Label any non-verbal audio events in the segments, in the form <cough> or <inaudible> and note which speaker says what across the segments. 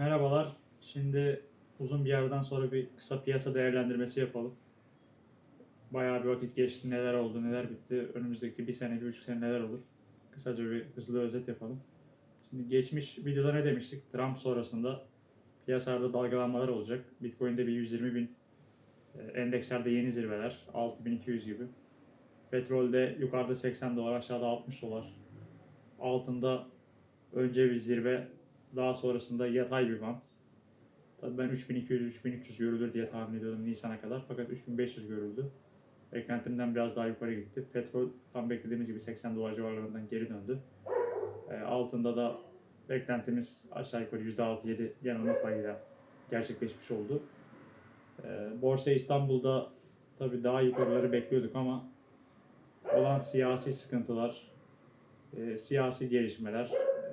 Speaker 1: Merhabalar. Şimdi uzun bir yerden sonra bir kısa piyasa değerlendirmesi yapalım. Bayağı bir vakit geçti. Neler oldu, neler bitti. Önümüzdeki bir sene, bir buçuk sene neler olur. Kısaca bir hızlı özet yapalım. Şimdi geçmiş videoda ne demiştik? Trump sonrasında piyasalarda dalgalanmalar olacak. Bitcoin'de bir 120 bin, e, endekslerde yeni zirveler, 6200 gibi. Petrolde yukarıda 80 dolar, aşağıda 60 dolar. Altında önce bir zirve, daha sonrasında yatay bir bant. Tabii ben 3200-3300 görülür diye tahmin ediyordum Nisan'a kadar. Fakat 3500 görüldü. Beklentimden biraz daha yukarı gitti. Petrol tam beklediğimiz gibi 80 dolar civarlarından geri döndü. E, altında da beklentimiz aşağı yukarı %6-7 yanılma payıyla gerçekleşmiş oldu. E, Borsa İstanbul'da tabii daha yukarıları bekliyorduk ama olan siyasi sıkıntılar, e, siyasi gelişmeler, e,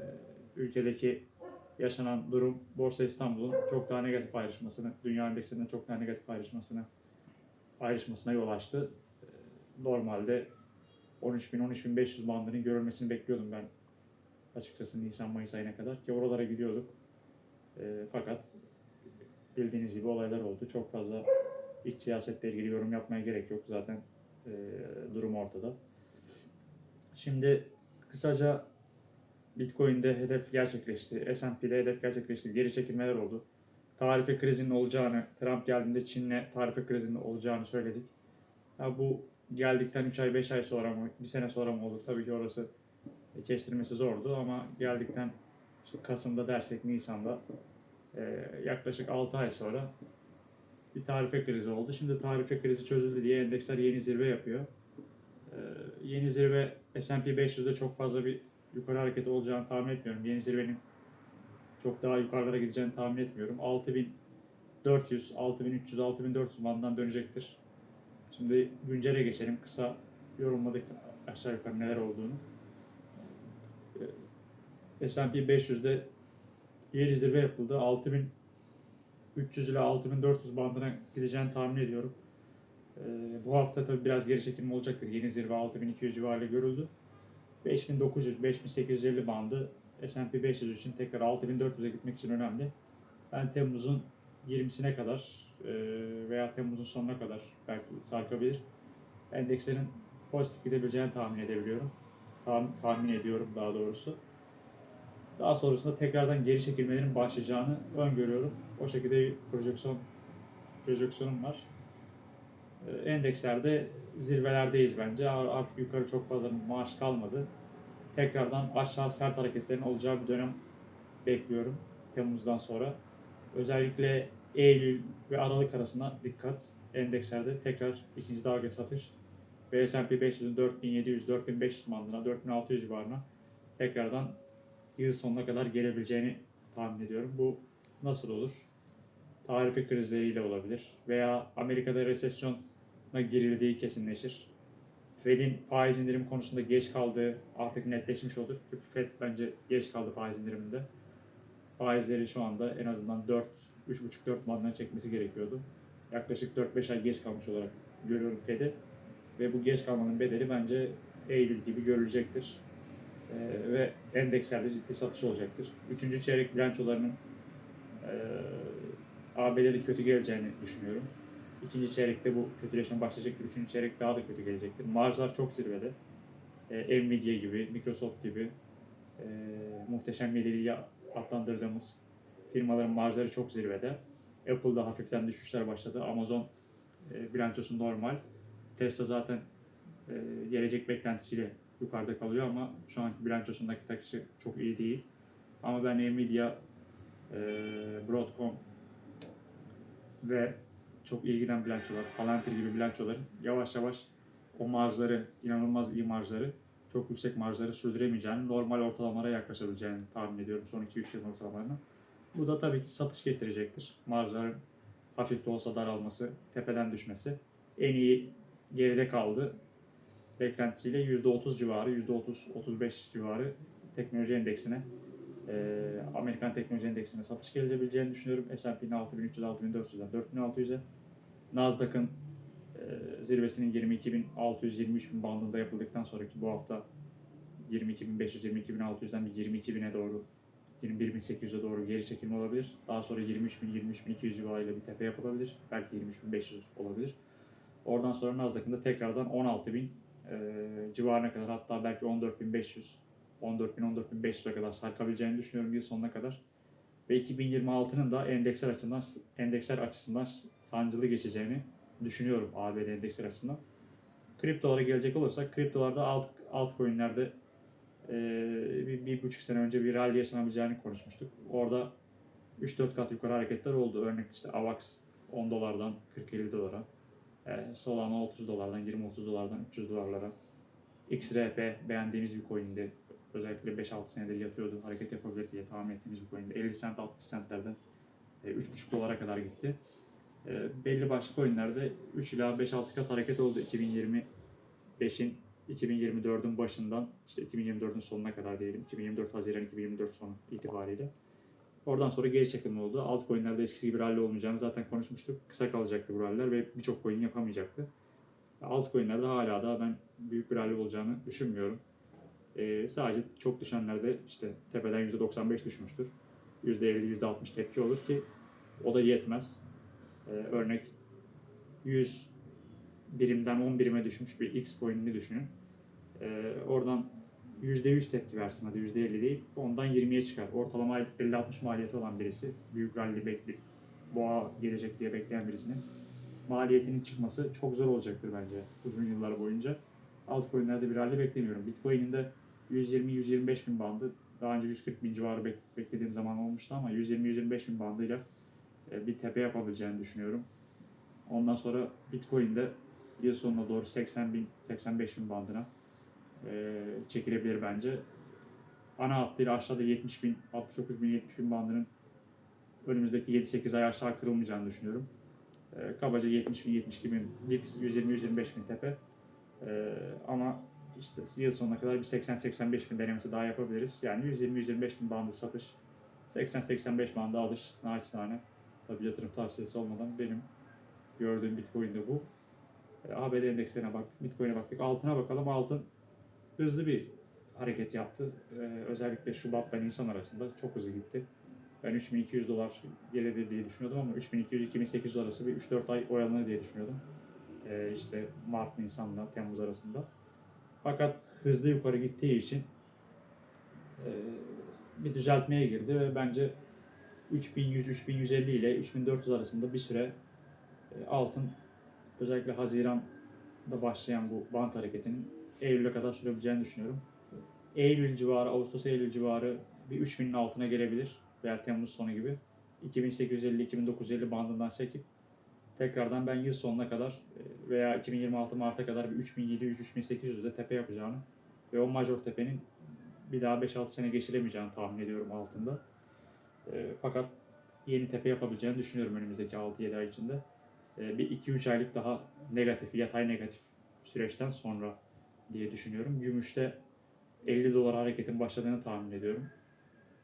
Speaker 1: ülkedeki yaşanan durum Borsa İstanbul'un çok daha negatif ayrışmasını, dünya endekslerinin çok daha negatif ayrışmasını ayrışmasına yol açtı. E, Normalde 13.000-13.500 bandının görülmesini bekliyordum ben açıkçası Nisan-Mayıs ayına kadar ki oralara gidiyorduk. E, fakat bildiğiniz gibi olaylar oldu. Çok fazla iç siyasetle ilgili yorum yapmaya gerek yok. Zaten e, durum ortada. Şimdi kısaca Bitcoin'de hedef gerçekleşti. S&P'de hedef gerçekleşti. Geri çekilmeler oldu. Tarife krizinin olacağını, Trump geldiğinde Çin'le tarife krizinin olacağını söyledik. Ya bu geldikten 3 ay 5 ay sonra mı, bir sene sonra mı olur? Tabii ki orası kestirmesi zordu ama geldikten işte Kasım'da dersek Nisan'da e, yaklaşık 6 ay sonra bir tarife krizi oldu. Şimdi tarife krizi çözüldü diye endeksler yeni zirve yapıyor. E, yeni zirve S&P 500'de çok fazla bir yukarı hareket olacağını tahmin etmiyorum. Yeni zirvenin çok daha yukarılara gideceğini tahmin etmiyorum. 6400, 6300, 6400 bandından dönecektir. Şimdi güncele geçelim. Kısa yorumladık aşağı yukarı neler olduğunu. Ee, S&P 500'de yeni zirve yapıldı. 6300 ile 6400 bandına gideceğini tahmin ediyorum. Ee, bu hafta tabii biraz geri çekilme olacaktır. Yeni zirve 6200 civarıyla görüldü. 5900-5850 bandı S&P 500 için tekrar 6400'e gitmek için önemli. Ben Temmuz'un 20'sine kadar e, veya Temmuz'un sonuna kadar belki sarkabilir. Endekslerin pozitif gidebileceğini tahmin edebiliyorum. Tahmin, tahmin ediyorum daha doğrusu. Daha sonrasında tekrardan geri çekilmelerin başlayacağını öngörüyorum. O şekilde bir projeksiyon projeksiyonum var. E, Endekslerde zirvelerdeyiz bence. Artık yukarı çok fazla maaş kalmadı. Tekrardan aşağı sert hareketlerin olacağı bir dönem bekliyorum Temmuz'dan sonra. Özellikle Eylül ve Aralık arasında dikkat. Endekslerde tekrar ikinci dalga satış ve S&P 500'ün 4700-4500 bandına, 4600 civarına tekrardan yıl sonuna kadar gelebileceğini tahmin ediyorum. Bu nasıl olur? Tarife krizleriyle olabilir veya Amerika'da resesyona girildiği kesinleşir. Fed'in faiz indirim konusunda geç kaldığı artık netleşmiş olur. Fed bence geç kaldı faiz indiriminde. Faizleri şu anda en azından 4, 3,5-4 bandına çekmesi gerekiyordu. Yaklaşık 4-5 ay geç kalmış olarak görüyorum Fed'i. Ve bu geç kalmanın bedeli bence Eylül gibi görülecektir. Ee, ve endekslerde ciddi satış olacaktır. Üçüncü çeyrek bilançolarının e, ABD'de kötü geleceğini düşünüyorum. İkinci çeyrekte bu kötüleşme başlayacaktır. Üçüncü çeyrek daha da kötü gelecektir. Marjlar çok zirvede. Ee, Nvidia gibi, Microsoft gibi e, muhteşem yediliği adlandırdığımız firmaların marjları çok zirvede. Apple'da hafiften düşüşler başladı. Amazon e, bilançosu normal. Tesla zaten e, gelecek beklentisiyle yukarıda kalıyor ama şu anki bilançosundaki takışı çok iyi değil. Ama ben Nvidia, e, Broadcom ve çok iyi giden bilançolar, Palantir gibi bilançoların yavaş yavaş o marjları, inanılmaz iyi marjları, çok yüksek marjları sürdüremeyeceğini, normal ortalamalara yaklaşabileceğini tahmin ediyorum son 2-3 yıl ortalamalarına. Bu da tabii ki satış getirecektir. Marjların hafif de olsa daralması, tepeden düşmesi. En iyi geride kaldı. Beklentisiyle %30 civarı, %30-35 civarı teknoloji endeksine, e, Amerikan teknoloji endeksine satış gelebileceğini düşünüyorum. S&P'nin 6300-6400'den 4600'e. Nasdaq'ın e, zirvesinin 22.600-23.000 bandında yapıldıktan sonraki bu hafta 22.500-22.600'den bir 22.000'e doğru 21.800'e doğru geri çekilme olabilir. Daha sonra 23.000-23.200 civarıyla bir tepe yapılabilir. Belki 23.500 olabilir. Oradan sonra Nasdaq'ın da tekrardan 16.000 e, civarına kadar hatta belki 14.500 14.000-14.500'e kadar sarkabileceğini düşünüyorum yıl sonuna kadar. Ve 2026'nın da endeksler açısından endeksler açısından sancılı geçeceğini düşünüyorum ABD endeksler açısından. Kriptolara gelecek olursak kriptolarda alt altcoin'lerde e, bir, bir buçuk sene önce bir rally yaşanabileceğini konuşmuştuk. Orada 3-4 kat yukarı hareketler oldu. Örnek işte AVAX 10 dolardan 40-50 dolara, e, Solana 30 dolardan 20-30 dolardan 300 dolarlara, XRP beğendiğimiz bir coin'di. Özellikle 5-6 senedir yatıyordu. Hareket yapabilir diye tahmin ettiğimiz bir coin'di. 50 cent 60 centlerden e, 3,5 dolara kadar gitti. E, belli başlı coin'lerde 3 ila 5-6 kat hareket oldu 2025'in 2024'ün başından işte 2024'ün sonuna kadar diyelim. 2024 Haziran 2024 sonu itibariyle. Oradan sonra geri çekilme oldu. Altcoin'lerde eskisi gibi rally olmayacağını zaten konuşmuştuk. Kısa kalacaktı bu rallyler ve birçok coin yapamayacaktı. Altcoin'lerde hala da ben büyük bir rally olacağını düşünmüyorum. Ee, sadece çok düşenlerde işte tepeden %95 düşmüştür. %50, %60 tepki olur ki o da yetmez. Ee, örnek 100 birimden 10 birime düşmüş bir X coin'ini düşünün. Ee, oradan %100 tepki versin hadi %50 değil. Ondan 20'ye çıkar. Ortalama 50-60 maliyeti olan birisi büyük rally bekli boğa gelecek diye bekleyen birisinin maliyetinin çıkması çok zor olacaktır bence uzun yıllar boyunca. Altcoin'lerde bir rally beklemiyorum. Bitcoin'in de 120-125 bin bandı daha önce 140 bin civarı bek- beklediğim zaman olmuştu ama 120-125 bin bandıyla e, bir tepe yapabileceğini düşünüyorum. Ondan sonra Bitcoin'de yıl sonuna doğru 80 bin, 85 bin bandına e, çekilebilir bence. Ana hattıyla aşağıda 70 bin, 69 bin, 70 bin bandının önümüzdeki 7-8 ay aşağı kırılmayacağını düşünüyorum. E, kabaca 70 bin, 72 bin, dips 120-125 bin tepe. Ama işte yıl sonuna kadar bir 80-85 bin denemesi daha yapabiliriz. Yani 120-125 bin bandı satış, 80-85 bandı alış naçizane. Tabii yatırım tavsiyesi olmadan benim gördüğüm Bitcoin'de bu. E, ABD endekslerine baktık, Bitcoin'e baktık. Altına bakalım. Altın hızlı bir hareket yaptı. E, özellikle Şubat'la Nisan arasında çok hızlı gitti. Ben 3200 dolar gelir diye düşünüyordum ama 3200-2800 arası bir 3-4 ay oyalanır diye düşünüyordum. E, işte Mart, Nisan'la Temmuz arasında. Fakat hızlı yukarı gittiği için e, bir düzeltmeye girdi ve bence 3100-3150 ile 3400 arasında bir süre e, altın özellikle Haziran'da başlayan bu bant hareketinin Eylül'e kadar sürebileceğini düşünüyorum. Eylül civarı, Ağustos-Eylül civarı bir 3000'in altına gelebilir veya Temmuz sonu gibi. 2850-2950 bandından sekip tekrardan ben yıl sonuna kadar e, veya 2026 Mart'a kadar bir 3700-3800'de tepe yapacağını ve o major tepenin bir daha 5-6 sene geçiremeyeceğini tahmin ediyorum altında. E, fakat yeni tepe yapabileceğini düşünüyorum önümüzdeki 6-7 ay içinde. E, bir 2-3 aylık daha negatif, yatay negatif süreçten sonra diye düşünüyorum. Gümüşte 50 dolar hareketin başladığını tahmin ediyorum.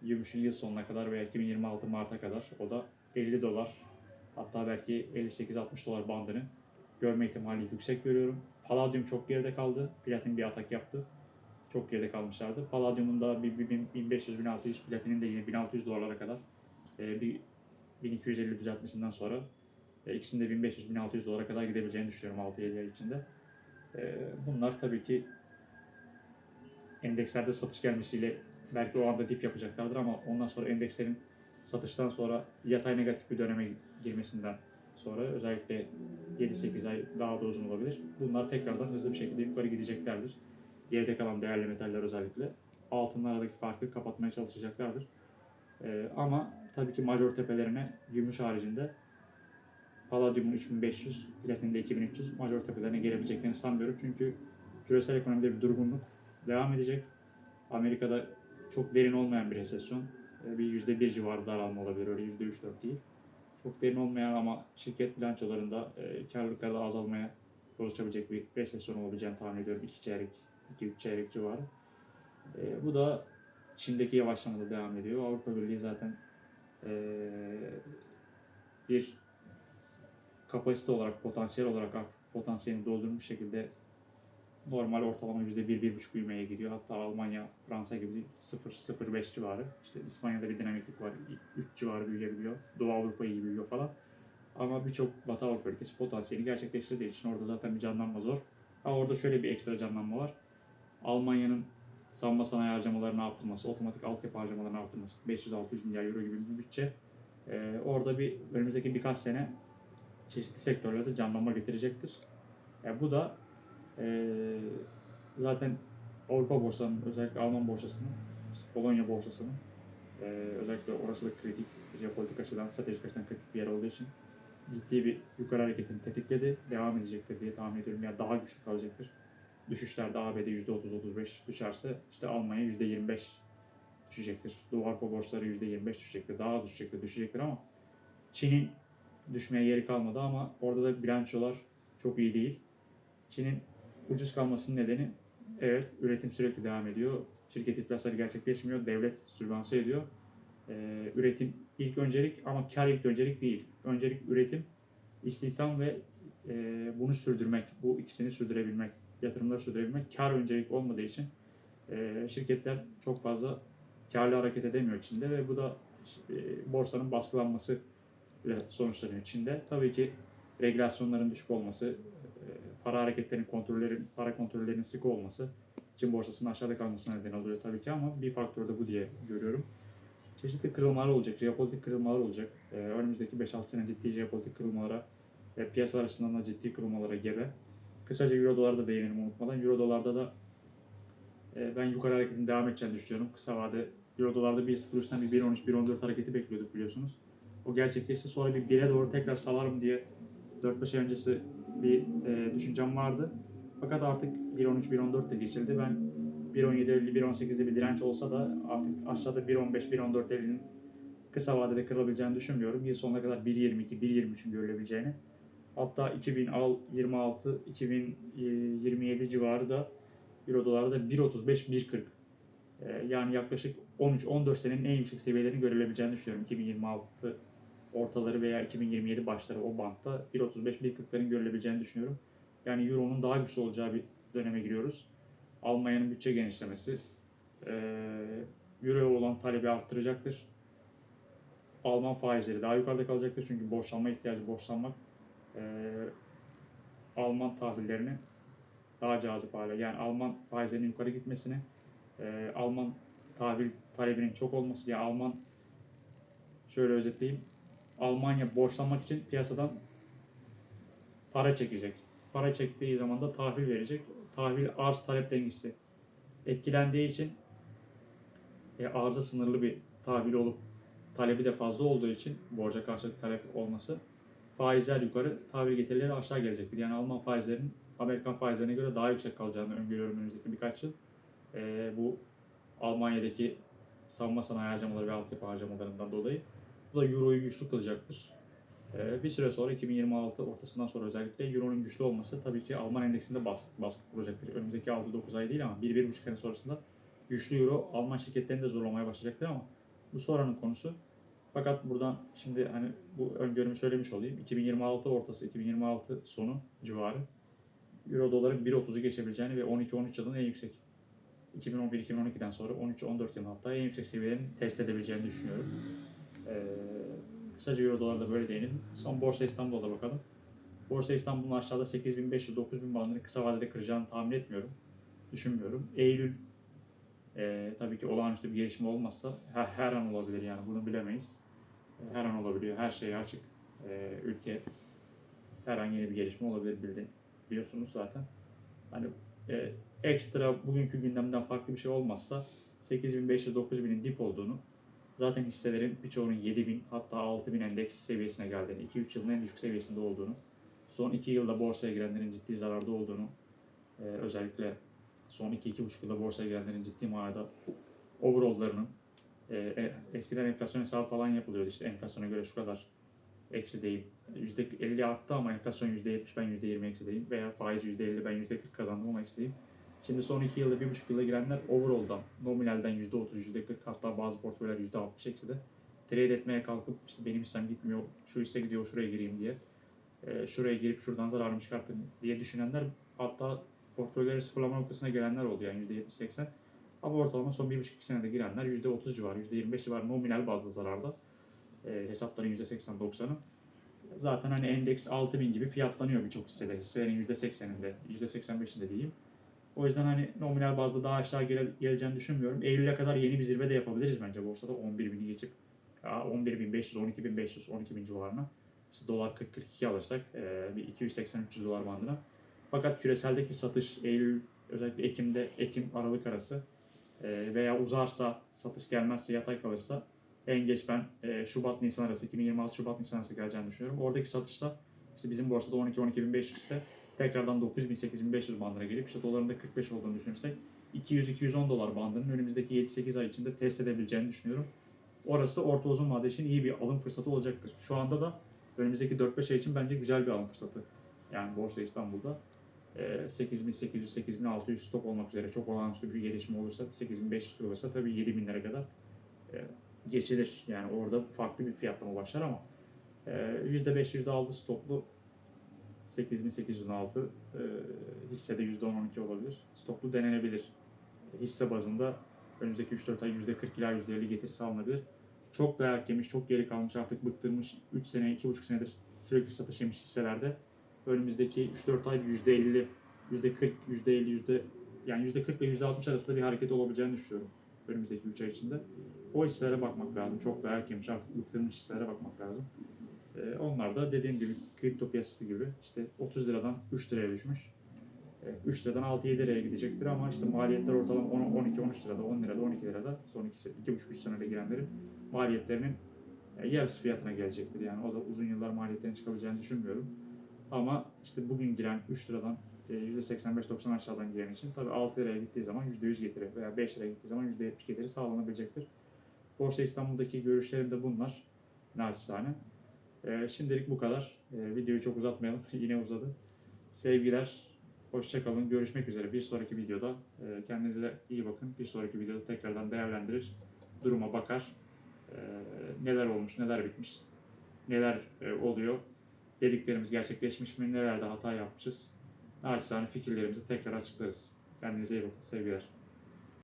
Speaker 1: Gümüşün yıl sonuna kadar veya 2026 Mart'a kadar o da 50 dolar hatta belki 58-60 dolar bandını görme ihtimali yüksek görüyorum. Palladium çok geride kaldı. Platin bir atak yaptı. Çok geride kalmışlardı. Palladium'un da bir, bir, bir 1500-1600, platinin de yine 1600 dolarlara kadar e, bir 1250 düzeltmesinden sonra e, ikisinin de 1500-1600 dolara kadar gidebileceğini düşünüyorum 6-7 ay içinde. E, bunlar tabii ki endekslerde satış gelmesiyle belki o anda dip yapacaklardır ama ondan sonra endekslerin satıştan sonra yatay negatif bir döneme girmesinden sonra özellikle 7-8 ay daha da uzun olabilir. Bunlar tekrardan hızlı bir şekilde yukarı gideceklerdir. Geride kalan değerli metaller özellikle altınla aradaki farkı kapatmaya çalışacaklardır. Ee, ama tabii ki major tepelerine gümüş haricinde Palladium'un 3500, Platin'de 2300 major tepelerine gelebileceklerini sanmıyorum. Çünkü küresel ekonomide bir durgunluk devam edecek. Amerika'da çok derin olmayan bir resesyon. Ee, Bir %1 civarı daralma olabilir. Öyle %3-4 değil. Çok derin olmayan ama şirket bilançolarında e, karlılıklarda azalmaya yol açabilecek bir resesyon olabileceğini tahmin ediyorum. 2 çeyrek, 2-3 çeyrek civarı. E, bu da Çin'deki yavaşlamada devam ediyor. Avrupa Birliği zaten e, bir kapasite olarak, potansiyel olarak artık potansiyelini doldurmuş şekilde normal ortalama %1-1,5 büyümeye gidiyor. Hatta Almanya, Fransa gibi 0-0,5 civarı. İşte İspanya'da bir dinamiklik var. 3 civarı büyüyebiliyor. Doğu Avrupa iyi büyüyor falan. Ama birçok Batı Avrupa ülkesi potansiyeli gerçekleştirdiği için orada zaten bir canlanma zor. Ha orada şöyle bir ekstra canlanma var. Almanya'nın savunma sanayi harcamalarını arttırması, otomatik altyapı harcamalarını arttırması, 500-600 milyar euro gibi bir bütçe. Ee, orada bir önümüzdeki birkaç sene çeşitli sektörlerde canlanma getirecektir. E, bu da e, zaten Avrupa borsalarının, özellikle Alman borsasının, işte Polonya borsasının e, özellikle orası da kritik, jeopolitik açıdan, stratejik açıdan kritik bir yer olduğu için ciddi bir yukarı hareketini tetikledi. Devam edecektir diye tahmin ediyorum. Yani daha güçlü kalacaktır. Düşüşlerde ABD %30-35 düşerse işte Almanya %25 düşecektir. Doğu Avrupa borsaları %25 düşecektir. Daha az düşecektir, düşecektir ama Çin'in düşmeye yeri kalmadı ama orada da bilançolar çok iyi değil. Çin'in ucuz kalmasının nedeni evet üretim sürekli devam ediyor. Şirket iflasları gerçekleşmiyor. Devlet sübvanse ediyor. Ee, üretim ilk öncelik ama kar ilk öncelik değil. Öncelik üretim, istihdam ve e, bunu sürdürmek, bu ikisini sürdürebilmek, yatırımları sürdürebilmek kar öncelik olmadığı için e, şirketler çok fazla karlı hareket edemiyor Çin'de ve bu da e, borsanın baskılanması ile sonuçlanıyor Çin'de. Tabii ki regülasyonların düşük olması, para hareketlerinin kontrollerin, para kontrollerinin sık olması Çin borsasının aşağıda kalmasına neden oluyor tabii ki ama bir faktör de bu diye görüyorum. Çeşitli kırılmalar olacak, jeopolitik kırılmalar olacak. Ee, önümüzdeki 5-6 sene ciddi jeopolitik kırılmalara ve piyasalar açısından da ciddi kırılmalara gebe. Kısaca Euro dolarda değinelim unutmadan. Euro dolarda da e, ben yukarı hareketin devam edeceğini düşünüyorum. Kısa vade Euro dolarda 1.03'ten bir 1.13, 1.14 hareketi bekliyorduk biliyorsunuz. O gerçekleşti. Sonra bir 1'e doğru tekrar salarım diye 4-5 ay öncesi bir e, düşüncem vardı. Fakat artık 1.13, 1.14 de geçildi. Ben 1.17.50, 1.18'de bir direnç olsa da artık aşağıda 1.15, 1.14.50'nin kısa vadede kırılabileceğini düşünmüyorum. Yıl sonuna kadar 1.22, 1.23'ün görülebileceğini. Hatta 2026, 2027 civarı da Euro dolarda 1.35, 1.40. Ee, yani yaklaşık 13-14 senenin en yüksek seviyelerini görülebileceğini düşünüyorum. 2026 ortaları veya 2027 başları o bantta 1.35, 1.40'ların görülebileceğini düşünüyorum. Yani Euro'nun daha güçlü olacağı bir döneme giriyoruz. Almanya'nın bütçe genişlemesi Euro'ya olan talebi arttıracaktır. Alman faizleri daha yukarıda kalacaktır çünkü borçlanma ihtiyacı borçlanmak Alman tahvillerini daha cazip hale yani Alman faizlerinin yukarı gitmesini Alman tahvil talebinin çok olması yani Alman şöyle özetleyeyim Almanya borçlanmak için piyasadan para çekecek. Para çektiği zaman da tahvil verecek. Tahvil arz talep dengesi etkilendiği için e, arzı sınırlı bir tahvil olup talebi de fazla olduğu için borca karşılık talep olması faizler yukarı, tahvil getirileri aşağı gelecektir. Yani Alman faizlerin Amerikan faizlerine göre daha yüksek kalacağını öngörüyorum önümüzdeki birkaç yıl. E, bu Almanya'daki savunma sanayi harcamaları ve altyapı harcamalarından dolayı. Bu da Euro'yu güçlü kılacaktır. Ee, bir süre sonra 2026 ortasından sonra özellikle Euro'nun güçlü olması tabii ki Alman endeksinde baskı, baskı kuracaktır. Önümüzdeki 6-9 ay değil ama 1-1,5 sene sonrasında güçlü Euro Alman şirketlerini de zorlamaya başlayacaktır ama bu sonranın konusu. Fakat buradan şimdi hani bu öngörümü söylemiş olayım. 2026 ortası, 2026 sonu civarı Euro doların 1.30'u geçebileceğini ve 12-13 yılın en yüksek 2011-2012'den sonra 13-14 yılın hatta en yüksek seviyelerini test edebileceğini düşünüyorum. Ee, kısaca Euro dolarda böyle değinelim. Son Borsa İstanbul'a da bakalım. Borsa İstanbul'un aşağıda 8500-9000 bandını kısa vadede kıracağını tahmin etmiyorum. Düşünmüyorum. Eylül e, tabii ki olağanüstü bir gelişme olmazsa her, her an olabilir yani bunu bilemeyiz. E, Her an olabiliyor. Her şey açık. E, ülke her an yeni bir gelişme olabilir bildi, biliyorsunuz zaten. Hani e, ekstra bugünkü gündemden farklı bir şey olmazsa 8500-9000'in dip olduğunu zaten hisselerin birçoğunun 7000 hatta 6000 endeks seviyesine geldiğini, 2-3 yılın en düşük seviyesinde olduğunu, son 2 yılda borsaya girenlerin ciddi zararda olduğunu, e, özellikle son 2-2,5 yılda borsaya girenlerin ciddi manada overall'larının e, e, eskiden enflasyon hesabı falan yapılıyordu işte enflasyona göre şu kadar eksideyim. %50 arttı ama enflasyon %70 ben %20 eksideyim veya faiz %50 ben %40 kazandım ama eksideyim. Şimdi son 2 yılda, 1,5 yılda girenler overall'dan, nominalden %30, %40 hatta bazı portföyler %60 ekside. Trade etmeye kalkıp işte benim hissem gitmiyor, şu hisse gidiyor şuraya gireyim diye. e, şuraya girip şuradan zararımı çıkartayım diye düşünenler hatta portföyleri sıfırlama noktasına gelenler oldu yani %70-80. Ama ortalama son 1,5-2 senede girenler %30 civarı, %25 civarı nominal bazda zararda. E, hesapların %80-90'ı. Zaten hani endeks 6000 gibi fiyatlanıyor birçok hissede. Hisselerin %80'inde, %85'inde diyeyim. O yüzden hani nominal bazda daha aşağı gele, geleceğini düşünmüyorum. Eylül'e kadar yeni bir zirve de yapabiliriz bence borsada 11.000'i geçip ya 11.500, 12.500, 12.000 civarına. İşte dolar 40-42 alırsak e, bir 280-300 dolar bandına. Fakat küreseldeki satış Eylül özellikle Ekim'de Ekim Aralık arası e, veya uzarsa satış gelmezse yatay kalırsa en geç ben e, Şubat Nisan arası 2026 Şubat Nisan arası geleceğini düşünüyorum. Oradaki satışta işte bizim borsada 12-12.500 ise tekrardan 9.000-8.500 bandına gelip işte doların da 45 olduğunu düşünürsek 200-210 dolar bandının önümüzdeki 7-8 ay içinde test edebileceğini düşünüyorum. Orası orta uzun vade için iyi bir alım fırsatı olacaktır. Şu anda da önümüzdeki 4-5 ay için bence güzel bir alım fırsatı. Yani Borsa İstanbul'da e, 8800-8600 stop olmak üzere çok olağanüstü bir gelişme olursa 8500 olursa tabii 7000'lere kadar e, geçilir. Yani orada farklı bir fiyatlama başlar ama e, %5 %6 stoplu 8806 e, hissede %10-12 olabilir. Stoplu denenebilir. Hisse bazında önümüzdeki 3-4 ay %40 ila %50 getirisi alınabilir. Çok dayak yemiş, çok geri kalmış, artık bıktırmış 3 sene, 2,5 senedir sürekli satış yemiş hisselerde önümüzdeki 3-4 ay %50, %40, %50, yüzde yani %40 ile %60 arasında bir hareket olabileceğini düşünüyorum önümüzdeki 3 ay içinde. O hisselere bakmak lazım. Çok dayak yemiş, artık bıktırmış hisselere bakmak lazım. Ee, onlar da dediğim gibi kripto piyasası gibi işte 30 liradan 3 liraya düşmüş. Ee, 3 liradan 6-7 liraya gidecektir ama işte maliyetler ortalama 12-13 lirada, 10 lirada, 12 lirada son 2,5-3 senede girenlerin maliyetlerinin e, yarısı fiyatına gelecektir. Yani o da uzun yıllar maliyetlerin çıkabileceğini düşünmüyorum. Ama işte bugün giren 3 liradan e, %85-90 aşağıdan giren için tabii 6 liraya gittiği zaman %100 getiri veya 5 liraya gittiği zaman %70 getiri sağlanabilecektir. Borsa İstanbul'daki görüşlerim de bunlar. Naçizane. E, şimdilik bu kadar. E, videoyu çok uzatmayalım. <laughs> Yine uzadı. Sevgiler. Hoşçakalın. Görüşmek üzere. Bir sonraki videoda. E, kendinize iyi bakın. Bir sonraki videoda tekrardan değerlendirir. Duruma bakar. E, neler olmuş, neler bitmiş, neler e, oluyor dediklerimiz gerçekleşmiş mi, nelerde hata yapmışız. Naçizane fikirlerimizi tekrar açıklarız. Kendinize iyi bakın, sevgiler.